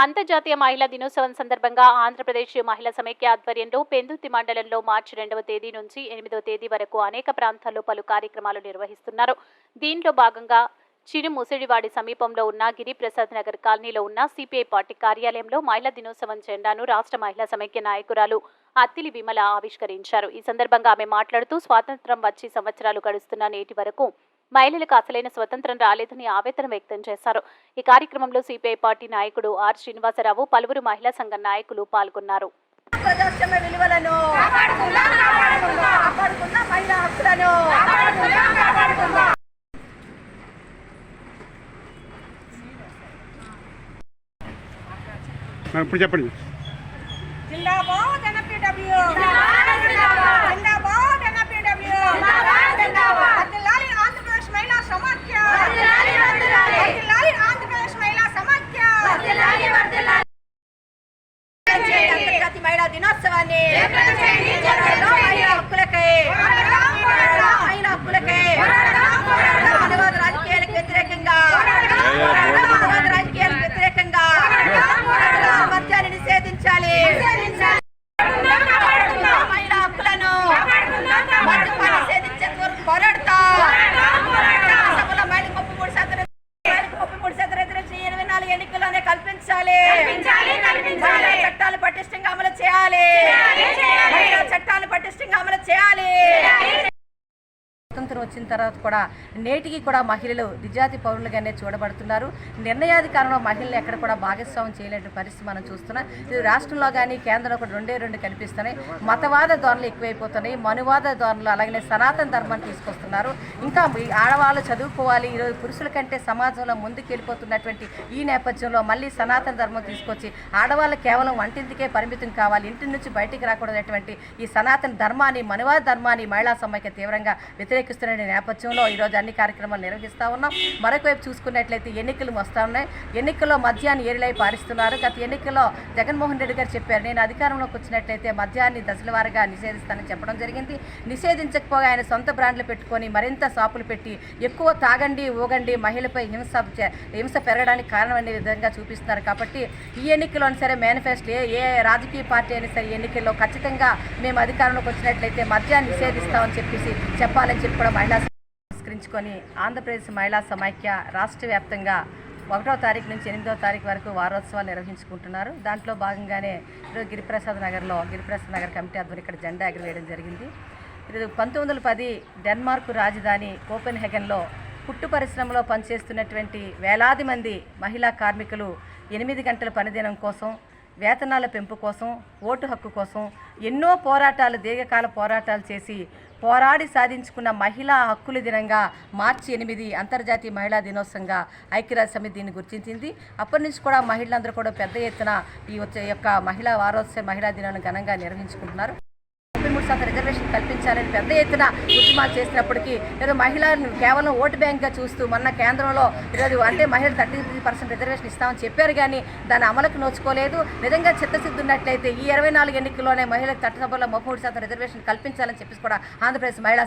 అంతర్జాతీయ మహిళా దినోత్సవం సందర్భంగా ఆంధ్రప్రదేశ్ మహిళా సమైక్య ఆధ్వర్యంలో పెందుతి మండలంలో మార్చి రెండవ తేదీ నుంచి ఎనిమిదవ తేదీ వరకు అనేక ప్రాంతాల్లో పలు కార్యక్రమాలు నిర్వహిస్తున్నారు. దీనిలో భాగంగా చిరు ముసిడివాడి సమీపంలో ఉన్న గిరిప్రసాద్ నగర్ కాలనీలో ఉన్న సిపిఐ పార్టీ కార్యాలయంలో మహిళా దినోత్సవం జెండాను రాష్ట్ర మహిళా సమైక్య నాయకురాలు అత్తిలి విమల ఆవిష్కరించారు. ఈ సందర్భంగా ఆమె మాట్లాడుతూ స్వాతంత్రం వచ్చి సంవత్సరాలు గడుస్తున్న నేటి వరకు మహిళలకు అసలైన స్వతంత్రం రాలేదని ఆవేదన వ్యక్తం చేశారు. ఈ కార్యక్రమంలో సిపిఐ పార్టీ నాయకుడు ఆర్ శ్రీనివాసరావు పలువురు మహిళా సంఘ నాయకులు పాల్గొన్నారు. ఇప్పుడు చెప్పండి. జిందాబాద్ ఎన్ఎఫ్డబ్ల్యూ జిందాబాద్ ఎన్ఎఫ్డబ్ల్యూ వర్ధిల్లాలి ఆంధ్రప్రదేశ్ మహిళా సమాఖ్య వర్ధిల్లాలి ఆంధ్రప్రదేశ్ మహిళా సమాఖ్య అంతర్జాతీయ మహిళా దినోత్సవాన్ని మహిళా హక్కులకై మహిళా హక్కులకై మానవాద రాజకీయాలకు వ్యతిరేకంగా మానవాద రాజకీయాలకు వ్యతిరేకంగా మద్యాన్ని నిషేధించాలి మహిళా హక్కులను మద్యపాన్ని నిషేధించేంత వరకు పోరాడతాం సభలో మహిళకు ముప్పై మూడు శాతం మహిళకు ముప్పై మూడు శాతం రిజర్వేషన్ ఈ ఇరవై నాలుగు ఎన్నికల్లోనే కల్పించాలి. చట్టాలు పటిష్టంగా అమలు చేయాలి. చట్టాలు పటిష్టంగా అమలు చేయాలి. వచ్చిన తర్వాత కూడా నేటికి కూడా మహిళలు నిజాతి పౌరులుగానే చూడబడుతున్నారు. నిర్ణయాధికారంలో మహిళలు ఎక్కడ కూడా భాగస్వామ్యం చేయలేని పరిస్థితి మనం చూస్తున్నాం. ఇది రాష్ట్రంలో కానీ కేంద్రంలో కూడా రెండే రెండు కనిపిస్తున్నాయి. మతవాద ధోరణులు ఎక్కువైపోతున్నాయి. మనువాద ధోరణులు అలాగే సనాతన ధర్మాన్ని తీసుకొస్తున్నారు. ఇంకా ఈ ఆడవాళ్ళు చదువుకోవాలి. ఈరోజు పురుషుల కంటే సమాజంలో ముందుకు వెళ్ళిపోతున్నటువంటి ఈ నేపథ్యంలో మళ్ళీ సనాతన ధర్మం తీసుకొచ్చి ఆడవాళ్ళు కేవలం వంటింటికే పరిమితం కావాలి. ఇంటి నుంచి బయటికి రాకూడదటువంటి ఈ సనాతన ధర్మాన్ని మనువాద ధర్మాన్ని మహిళా సమైక్య తీవ్రంగా వ్యతిరేకిస్తున్న నేపథ్యంలో ఈరోజు అన్ని కార్యక్రమాలు నిర్వహిస్తూ ఉన్నాం. మరొకవైపు చూసుకున్నట్లయితే ఎన్నికలు వస్తూ ఉన్నాయి. ఎన్నికల్లో మద్యాన్ని ఏరిలై పారిస్తున్నారు. గత ఎన్నికల్లో జగన్మోహన్ రెడ్డి గారు చెప్పారు నేను అధికారంలోకి వచ్చినట్లయితే మద్యాన్ని దశల వారిగా నిషేధిస్తానని చెప్పడం జరిగింది. నిషేధించకపోగా ఆయన సొంత బ్రాండ్లు పెట్టుకొని మరింత షాపులు పెట్టి ఎక్కువ తాగండి ఊగండి మహిళపై హింస హింస పెరగడానికి కారణం అనే విధంగా చూపిస్తున్నారు. కాబట్టి ఈ ఎన్నికల్లో సరే మేనిఫెస్టో ఏ ఏ రాజకీయ పార్టీ అయినా సరే ఎన్నికల్లో ఖచ్చితంగా మేము అధికారంలోకి వచ్చినట్లయితే మద్యాన్ని నిషేధిస్తామని చెప్పేసి చెప్పాలని చెప్పడం పురస్కరించుకొని ఆంధ్రప్రదేశ్ మహిళా సమైక్య రాష్ట్ర వ్యాప్తంగా ఒకటో తారీఖు నుంచి ఎనిమిదో తారీఖు వరకు వారోత్సవాలు నిర్వహించుకుంటున్నారు. దాంట్లో భాగంగానే ఈరోజు గిరిప్రసాద్ నగర్లో గిరిప్రసాద్ నగర్ కమిటీ ఆధ్వర్యం ఇక్కడ జెండా ఎగరవేయడం జరిగింది. ఇది పంతొమ్మిది వందల పది డెన్మార్క్ రాజధాని కోపెన్ హెగన్లో పుట్టు పరిశ్రమలో పనిచేస్తున్నటువంటి వేలాది మంది మహిళా కార్మికులు ఎనిమిది గంటల పనిదినం కోసం వేతనాల పెంపు కోసం ఓటు హక్కు కోసం ఎన్నో పోరాటాలు దీర్ఘకాల పోరాటాలు చేసి పోరాడి సాధించుకున్న మహిళా హక్కుల దినంగా మార్చి ఎనిమిది అంతర్జాతీయ మహిళా దినోత్సవంగా ఐక్యరాజ్య సమితి దీన్ని గుర్తించింది. అప్పటి నుంచి కూడా మహిళలందరూ కూడా పెద్ద ఎత్తున ఈ యొక్క మహిళా వారోత్సవ మహిళా దినాన్ని ఘనంగా నిర్వహించుకుంటున్నారు. ముప్పై మూడు శాతం రిజర్వేషన్ కల్పించాలని పెద్ద ఎత్తున ఉద్యమాలు చేసినప్పటికీ లేదా మహిళలను కేవలం ఓటు బ్యాంక్గా చూస్తూ మొన్న కేంద్రంలో ఈరోజు అంటే మహిళలు థర్టీ త్రీ పర్సెంట్ రిజర్వేషన్ ఇస్తామని చెప్పారు కానీ దాని అమలుకు నోచుకోలేదు. నిజంగా చిత్తశుద్ధి ఉన్నట్లయితే ఈ ఇరవై నాలుగు ఎన్నికల్లోనే మహిళలకు చట్టసభలో ముప్పై మూడు శాతం రిజర్వేషన్ కల్పించాలని చెప్పేసి కూడా ఆంధ్రప్రదేశ్ మహిళా